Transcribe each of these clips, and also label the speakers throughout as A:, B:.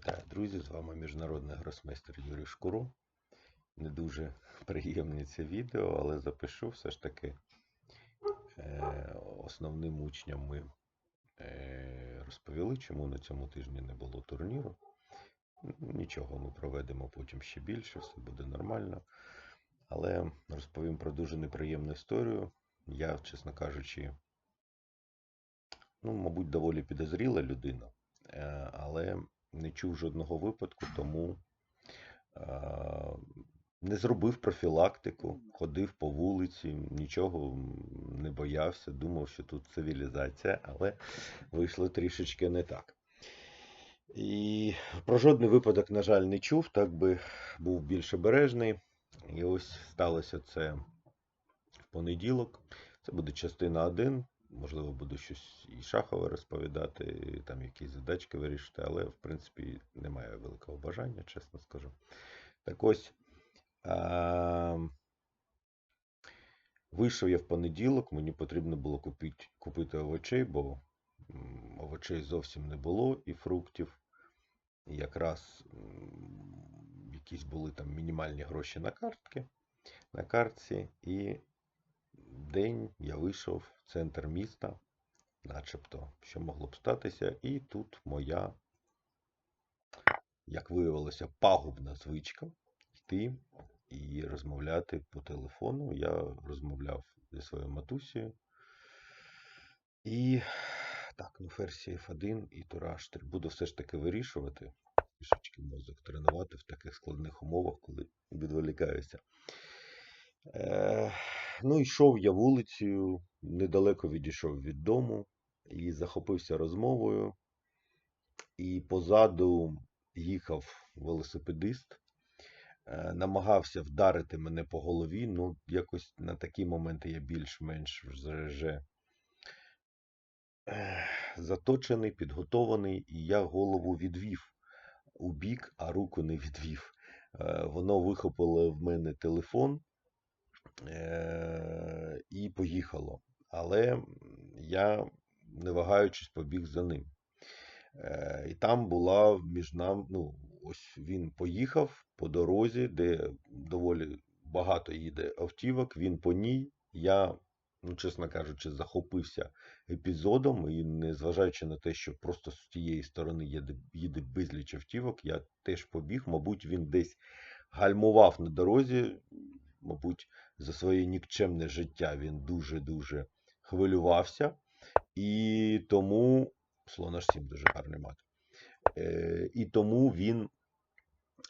A: Вітаю, друзі! З вами міжнародний гросмейстер Юрій Шкуро. Не дуже приємне це відео, але запишу все ж таки е, основним учням ми е, розповіли, чому на цьому тижні не було турніру. Нічого, ми проведемо потім ще більше, все буде нормально. Але розповім про дуже неприємну історію. Я, чесно кажучи, ну, мабуть, доволі підозріла людина, е, але не чув жодного випадку, тому е, не зробив профілактику, ходив по вулиці, нічого не боявся, думав, що тут цивілізація, але вийшло трішечки не так. І про жодний випадок, на жаль, не чув, так би був більш обережний. І ось сталося це в понеділок. Це буде частина 1. Можливо, буду щось і шахове розповідати, і там якісь задачки вирішити, але в принципі немає великого бажання, чесно скажу. Так ось а, вийшов я в понеділок, мені потрібно було купити, купити овочей, бо овочей зовсім не було і фруктів. І якраз якісь були там мінімальні гроші на картки, на картці, і день я вийшов в центр міста, начебто, що могло б статися, і тут моя, як виявилося, пагубна звичка йти і розмовляти по телефону. Я розмовляв зі своєю матусею. І так, ну ферзь F1 і тура H3. Буду все ж таки вирішувати, трішечки мозок тренувати в таких складних умовах, коли відволікаюся. Е, ну, йшов я вулицею, недалеко відійшов від дому і захопився розмовою. І позаду їхав велосипедист, е, намагався вдарити мене по голові. Ну, якось на такі моменти я більш-менш вже заточений, підготований, і я голову відвів у бік, а руку не відвів. Е, Воно вихопило в мене телефон і поїхало. Але я, не вагаючись, побіг за ним. Е, І там була між нами, ну, ось він поїхав по дорозі, де доволі багато їде автівок, він по ній. Я, ну, чесно кажучи, захопився епізодом, і незважаючи на те, що просто з тієї сторони їде, їде безліч автівок, я теж побіг. Мабуть, він десь гальмував на дорозі, мабуть, за своє нікчемне життя він дуже-дуже хвилювався. І тому слон 7 дуже гарний мат. Е, і тому він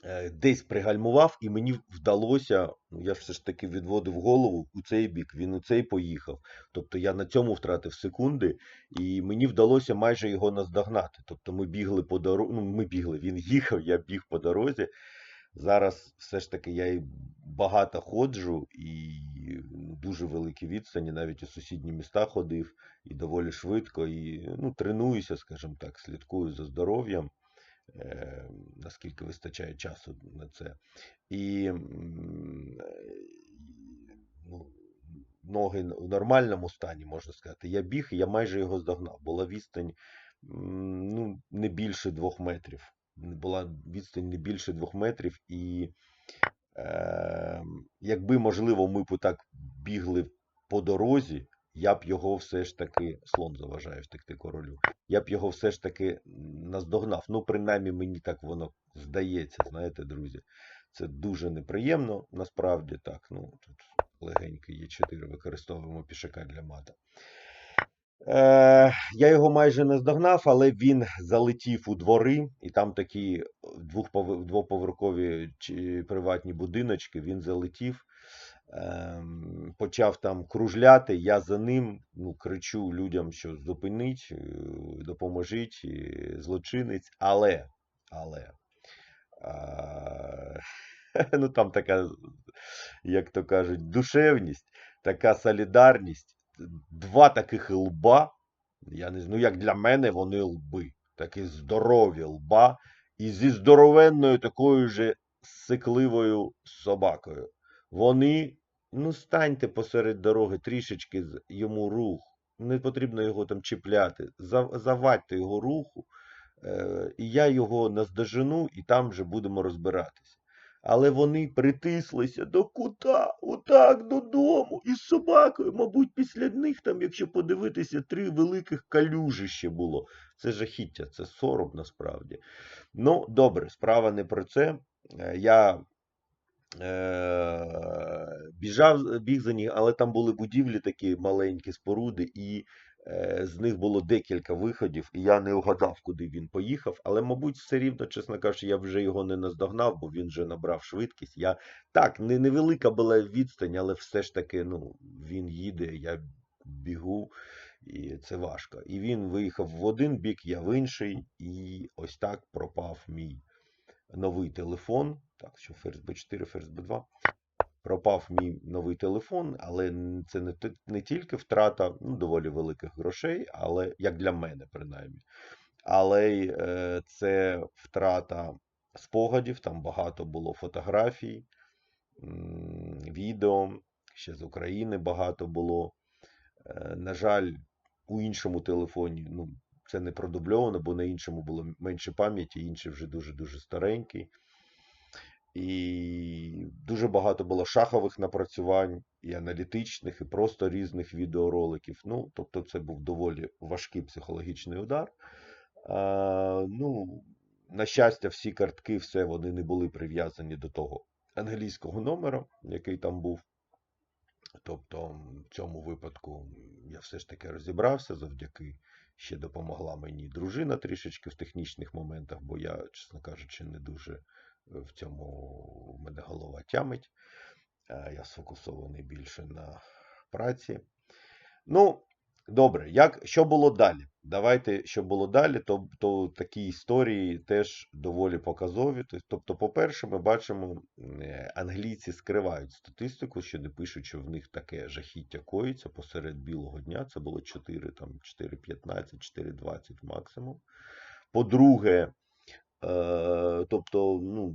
A: е, десь пригальмував, і мені вдалося, ну я ж все ж таки відводив голову у цей бік, він у цей поїхав. Тобто я на цьому втратив секунди, і мені вдалося майже його наздогнати. Тобто ми бігли по дорозі, ну ми бігли, він їхав, я біг по дорозі. Зараз все ж таки я і багато ходжу, і ну, дуже великі відстані, навіть у сусідні міста ходив, і доволі швидко, і ну, тренуюся, скажімо так, слідкую за здоров'ям, е, наскільки вистачає часу на це. І ну, ноги в нормальному стані, можна сказати. Я біг, я майже його здогнав. Була відстань ну, не більше двох метрів. Була відстань не більше двох метрів, і е, якби, можливо, ми б так бігли по дорозі, я б його все ж таки, слон заважає втекти королю, я б його все ж таки наздогнав. Ну, принаймні, мені так воно здається, знаєте, друзі. Це дуже неприємно, насправді так. Ну, тут легенький є 4 використовуємо пішака для мата. Е, я його майже не здогнав, але він залетів у двори, і там такі двоповерхові приватні будиночки. Він залетів, ем, почав там кружляти. Я за ним ну, кричу людям, що зупиніть, е, допоможіть, е, злочинець. Але, але ну там така, як то кажуть, душевність, така солідарність два таких лба, я не знаю, ну як для мене вони лби, такі здорові лба, і зі здоровенною такою же сикливою собакою. Вони, ну станьте посеред дороги, трішечки йому рух. Не потрібно його там чіпляти. за- Завадьте його руху, е, і я його наздожену, і там вже будемо розбиратися. Але вони притислися до кута, отак додому, із собакою. Мабуть, після них там, якщо подивитися, три великих калюжі ще було. Це жахіття, це сором насправді. Ну, добре, справа не про це. Е, Я е, біжав, біг за них, але там були будівлі такі маленькі споруди, і з них було декілька виходів, і я не угадав, куди він поїхав. Але, мабуть, все рівно, чесно кажучи, я вже його не наздогнав, бо він вже набрав швидкість. Я так, не, невелика була відстань, але все ж таки, ну, він їде, я бігу. І це важко. І він виїхав в один бік, я в інший, і ось так пропав мій новий телефон. Так, що FirstB 4, FirstB 2. Пропав мій новий телефон, але це не, не тільки втрата ну, доволі великих грошей, але як для мене, принаймні. Але е, це втрата спогадів, там багато було фотографій, відео, ще з України багато було. Е, На жаль, у іншому телефоні ну, це не продубльовано, бо на іншому було менше пам'яті, інший вже дуже-дуже старенький. І дуже багато було шахових напрацювань, і аналітичних, і просто різних відеороликів. Ну, тобто, це був доволі важкий психологічний удар. А, ну, на щастя, всі картки, все вони не були прив'язані до того англійського номера, який там був. Тобто, в цьому випадку я все ж таки розібрався завдяки. Ще допомогла мені дружина трішечки в технічних моментах, бо я, чесно кажучи, не дуже в цьому мене голова тямить. Я сфокусований більше на праці. Ну, добре, як, що було далі? Давайте, що було далі, то, то такі історії теж доволі показові. Тобто, по-перше, ми бачимо, е, англійці скривають статистику, що не пишуть, що в них таке жахіття коїться посеред білого дня. Це було 4, там, 4,15, 4,20 максимум. По-друге, тобто, ну,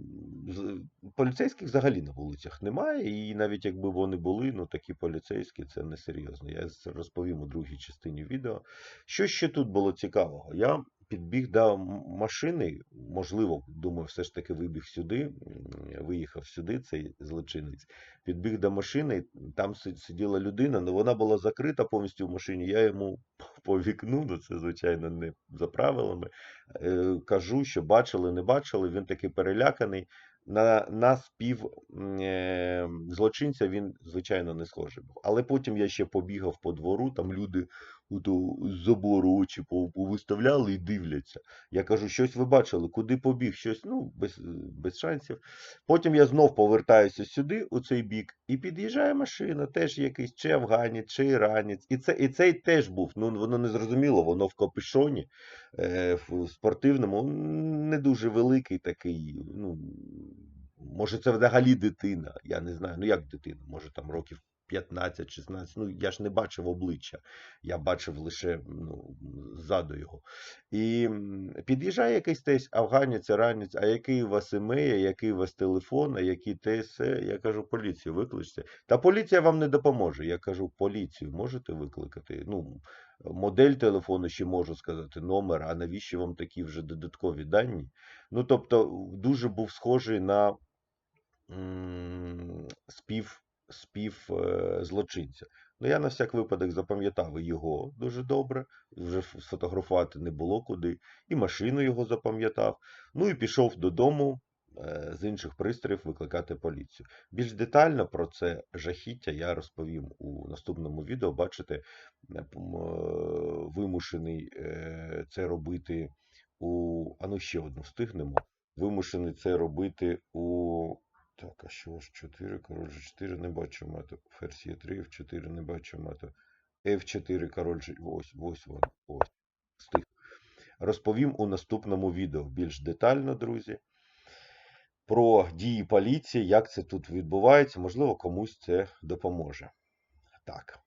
A: поліцейських взагалі на вулицях немає, і навіть якби вони були, ну такі поліцейські це несерйозно. Я розповім у другій частині відео. Що ще тут було цікавого? Я підбіг до машини, можливо, думаю, все ж таки вибіг сюди, виїхав сюди, цей злочинець. Підбіг до машини, там сиділа людина, але вона була закрита повністю в машині. Я йому по вікну, ну це звичайно не за правилами. Е, кажу, що бачили, не бачили. Він такий переляканий. На, на спів е, злочинця він, звичайно, не схожий був. Але потім я ще побігав по двору, там люди з забору очі пов- повиставляли і дивляться. Я кажу, щось ви бачили, куди побіг, щось, ну, без, без шансів. Потім я знов повертаюся сюди, у цей бік, і під'їжджає машина, теж якийсь чи афганець, чи іранець. І, це, і цей теж був. Ну, воно не зрозуміло, воно в капюшоні е, в спортивному, не дуже великий такий. Ну, може, це взагалі дитина. Я не знаю. Ну як дитина? Може там років 15-16. Ну, я ж не бачив обличчя. Я бачив лише ну, ззаду його. І під'їжджає якийсь теж афганець, іранець, а який у вас імея, який у вас телефон, а який все. Я кажу, поліцію викличте. Та поліція вам не допоможе. Я кажу, поліцію можете викликати? Ну, модель телефону ще можу сказати, номер, а навіщо вам такі вже додаткові дані? Ну, тобто, дуже був схожий на м, спів, спів е, злочинця. Ну, я на всяк випадок запам'ятав його дуже добре, вже сфотографувати не було куди, і машину його запам'ятав. Ну і пішов додому е, з інших пристроїв викликати поліцію. Більш детально про це жахіття я розповім у наступному відео. Бачите, е, вимушений це робити у. А ну ще одну встигнемо. Вимушений це робити у. Так, а що ж 4, король же 4 не бачу мату. Ферзь є 3, F4 не бачу мату. F4, король же. Ось, ось воно. Ось. Стих. Розповім у наступному відео більш детально, друзі. Про дії поліції, як це тут відбувається. Можливо, комусь це допоможе. Так.